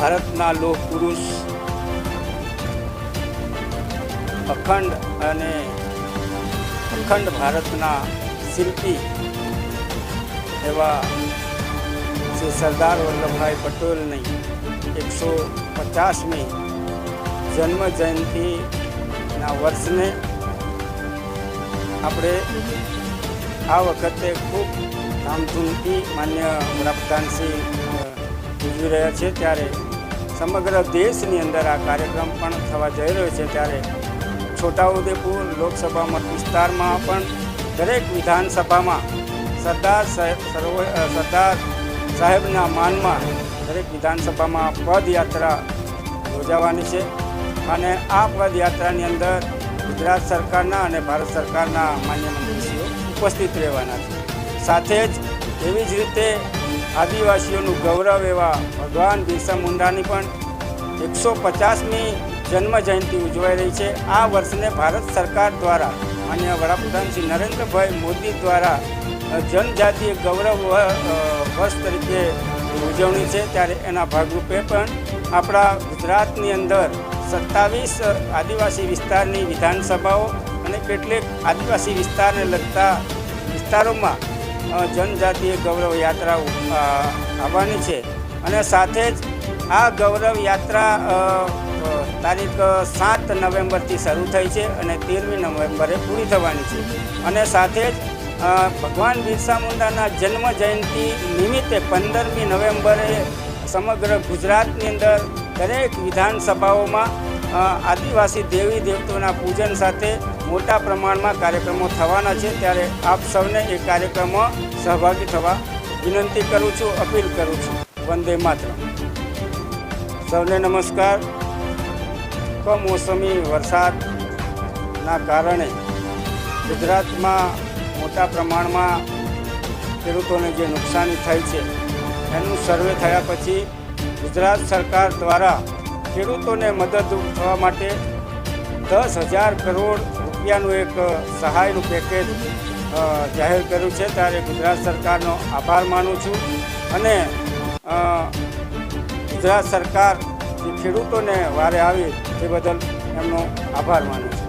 ભારતના લોહ પુરુષ અખંડ અને અખંડ ભારતના શિલ્પી એવા શ્રી સરદાર વલ્લભભાઈ પટેલની એકસો પચાસમી જન્મ જયંતિના વર્ષને આપણે આ વખતે ખૂબ ધામધૂમથી માન્ય વડાપ્રધાનશ્રી અ, ઉજવી રહ્યા છે ત્યારે સમગ્ર દેશની અંદર આ કાર્યક્રમ પણ થવા જઈ રહ્યો છે ત્યારે છોટાઉદેપુર લોકસભા મત વિસ્તારમાં પણ દરેક વિધાનસભામાં સરદાર સરોવર સરદાર સાહેબના માનમાં દરેક વિધાનસભામાં પદયાત્રા યોજાવાની છે અને આ પદયાત્રાની અંદર ગુજરાત સરકારના અને ભારત સરકારના માન્ય મંત્રીશ્રીઓ ઉપસ્થિત રહેવાના છે. સાથે જ એવી જ રીતે આદિવાસીઓનું ગૌરવ એવા ભગવાન બિરસા મુંડાની પણ એકસો પચાસમી જન્મ જયંતિ ઉજવાઈ રહી છે. આ વર્ષને ભારત સરકાર દ્વારા માન્ય વડાપ્રધાન શ્રી નરેન્દ્રભાઈ મોદી દ્વારા જનજાતીય ગૌરવ વર્ષ તરીકે ઉજવણી છે. ત્યારે એના ભાગરૂપે પણ આપણા ગુજરાતની અંદર સત્તાવીસ આદિવાસી વિસ્તારની વિધાનસભાઓ અને કેટલીક આદિવાસી વિસ્તારને લગતા વિસ્તારોમાં જનજાતીય ગૌરવ યાત્રા આવવાની છે. અને સાથે જ આ ગૌરવ યાત્રા તારીખ સાત નવેમ્બરથી શરૂ થઈ છે અને તેરમી નવેમ્બરે પૂરી થવાની છે. અને સાથે જ ભગવાન બિરસા મુંડાના જન્મ જયંતિ નિમિત્તે પંદરમી નવેમ્બરે સમગ્ર ગુજરાતની અંદર દરેક વિધાનસભાઓમાં આદિવાસી દેવી દેવતાઓના પૂજન સાથે મોટા પ્રમાણમાં કાર્યક્રમો થવાના છે. ત્યારે આપ સૌને એ કાર્યક્રમમાં સહભાગી થવા વિનંતી કરું છું, અપીલ કરું છું. વંદે માત્ર સૌને નમસ્કાર. કમોસમી વરસાદના કારણે ગુજરાતમાં મોટા પ્રમાણમાં ખેડૂતોને જે નુકસાની થઈ છે, એનું સર્વે થયા પછી ગુજરાત સરકાર દ્વારા ખેડૂતોને મદદરૂપ થવા માટે દસ હજાર કરોડ રૂપિયાનું એક સહાયનું પેકેજ જાહેર કર્યું છે. ત્યારે ગુજરાત સરકારનો આભાર માનું છું. અને ગુજરાત સરકાર ખેડૂતોને વારે આવી તે બદલ એમનો આભાર માનું છું.